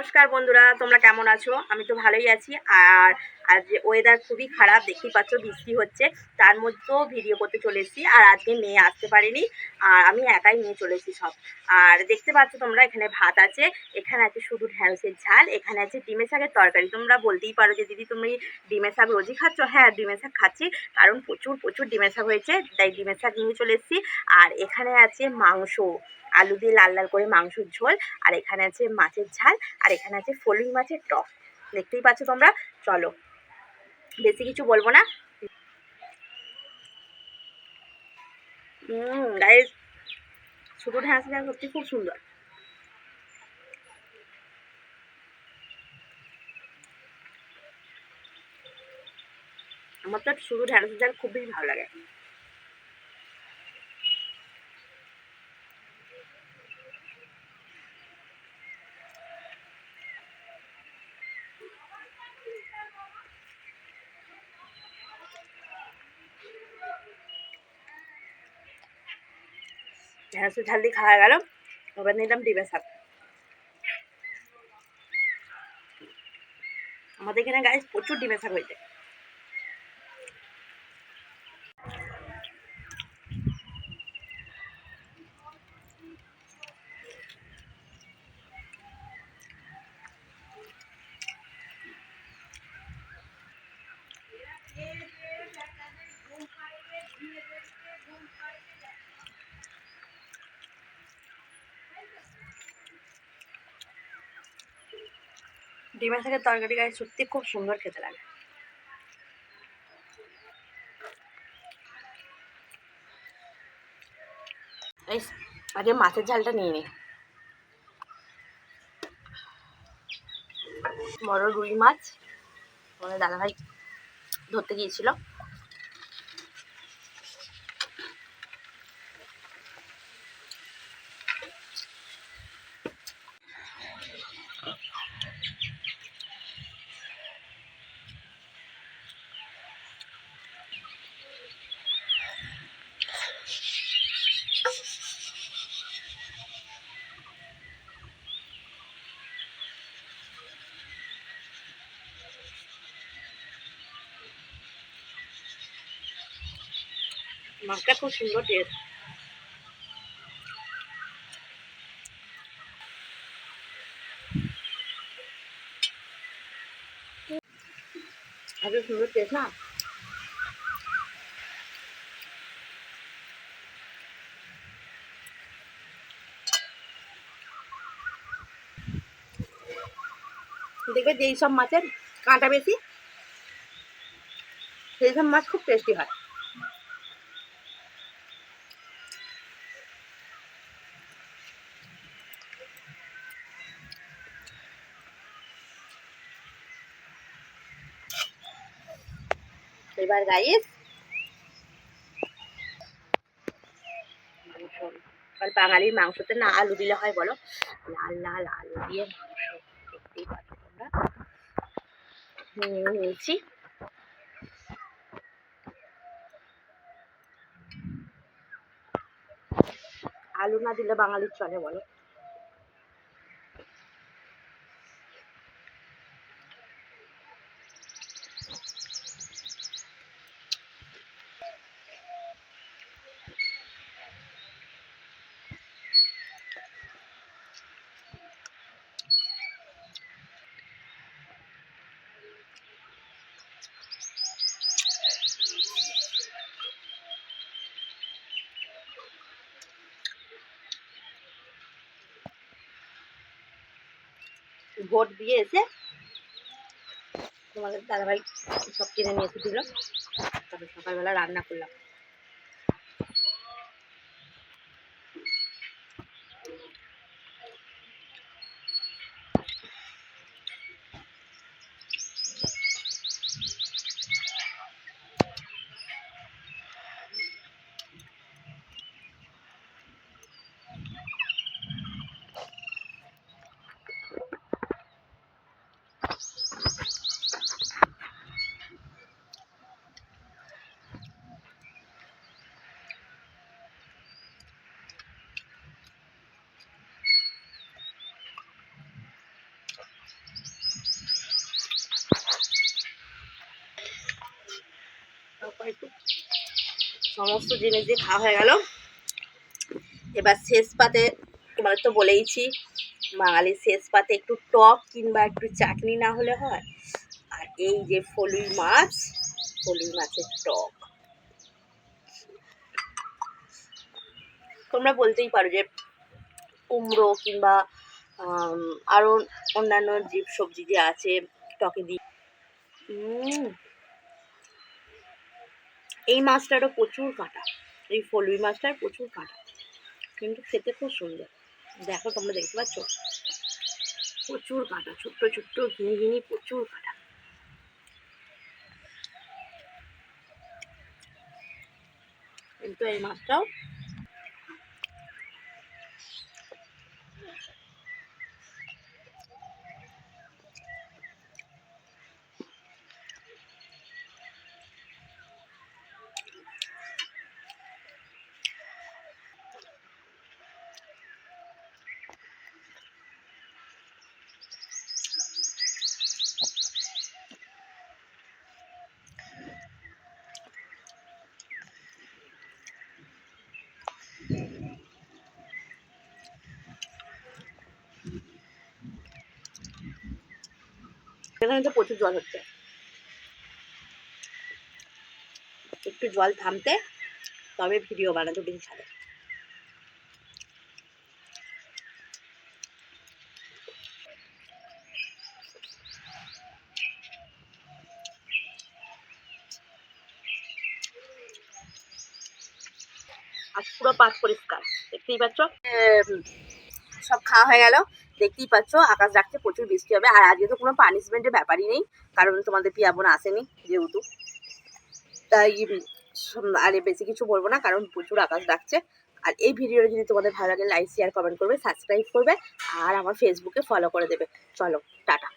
নমস্কার বন্ধুরা, তোমরা কেমন আছো? আমি তো ভালোই আছি। আর আজ ওয়েদার খুবই খারাপ, দেখতেই পাচ্ছ বৃষ্টি হচ্ছে। তার মধ্যেও ভিডিও করতে চলে এসেছি, আর আজকে মেয়ে আসতে পারেনি। আর আমি একাই নিয়ে চলে এসেছি সব। আর দেখতে পাচ্ছ তোমরা, এখানে ভাত আছে, এখানে আছে শুধু ঢ্যাঁড়সের ঝাল, এখানে আছে ডিমের শাকের তরকারি। তোমরা বলতেই পারো যে, দিদি, তুমি ডিমের শাক রোজই খাচ্ছ? হ্যাঁ ডিমের শাক খাচ্ছি, কারণ প্রচুর প্রচুর ডিমের শাক হয়েছে, তাই ডিমের শাক নিয়ে চলে এসেছি। আর এখানে আছে মাংস। আলু দিয়ে লাল লাল করে মাংসের ঝোল, আর এখানে আছে মাছের ঝাল, আর এখানে আছে ফলিং মাছের টক। দেখতেই পাচ্ছ তোমরা? চলো। বেশি কিছু বলব না। হুম ঝাল সত্যি খুব সুন্দর। আমার তো শুধু ঢ্যাঁড়স খুবই ভালো লাগে। ঢ্যাঁড়সের ঝাল দিয়ে খাওয়া গেল। এবার নিলাম ডিমের শাক আমাদের এখানে গায়ে প্রচুর ডিমের হয়েছে। ডিমের থেকে তরকারি গায়ে সত্যি খুব সুন্দর খেতে লাগে। এই আগে মাছের ঝালটা নিয়ে নি। বড় রুই মাছ। আমাদের দাদাভাই ধরতে গিয়েছিল। মাছটা খুব সুন্দর টেস্ট এত সুন্দর টেস্ট না? দেখবে যেই সব মাছের কাঁটা বেশি, সেই সব মাছ খুব টেস্টি হয়। এবার মাংস। কাল বাঙালির মাংসতে না আলু দিলে হয় বলো? লাল লাল আলু দিয়ে মাংস দেখতেই পাচ্ছ তোমরা। নিয়ে নিয়েছি আলু না দিলে বাঙালির চলে বলো। ভোট দিয়ে এসে তোমাদের দাদাভাই সব কিনে নিয়ে এসে দিল। তারপর সকালবেলা রান্না করলাম। একটু। সমস্ত জিনিস দিয়ে খাওয়া হয়ে গেল। এবার শেষ পাতে তোমাদের তো বলেইছি বাঙালির শেষ পাতে একটু টক কিংবা একটু চাটনি না হলে হয়। আর এই যে ফলুই মাছ ফলুই মাছের টক। তোমরা বলতেই পারো যে কুমড়ো কিংবা আরও অন্যান্য জীব সবজি যে আছে টকে উম, এই মাছটারও প্রচুর কাঁটা, এই ফলুই মাছটার প্রচুর কাঁটা। কিন্তু খেতে খুব সুন্দর। দেখো তোমরা দেখতে পাচ্ছ? প্রচুর কাঁটা, ছোট্ট ছোট্ট ঘিনি ঘিনি প্রচুর কাঁটা। কিন্তু এই মাছটাও এখানে তো প্রচুর জল হচ্ছে। একটু জল থামতে তবে ভিডিও বানাতে বেশি ছাড়ে আর পুরো পাট পরিষ্কার। দেখতেই পাচ্ছ? সব খাওয়া হয়ে গেল। দেখতেই পাচ্ছ, আকাশ ডাকছে, প্রচুর বৃষ্টি হবে। আর আজকে তো কোনো পানিশমেন্টের ব্যাপারই নেই, কারণ তোমাদের পিয়া বোন আসেনি যেহেতু। তাই আর বেশি কিছু বলব না, কারণ প্রচুর আকাশ ডাকছে। আর এই ভিডিওটা যদি তোমাদের ভালো লাগে লাইক শেয়ার কমেন্ট করবে সাবস্ক্রাইব করবে, আর আমার ফেসবুকে ফলো করে দেবে। চলো, টাটা।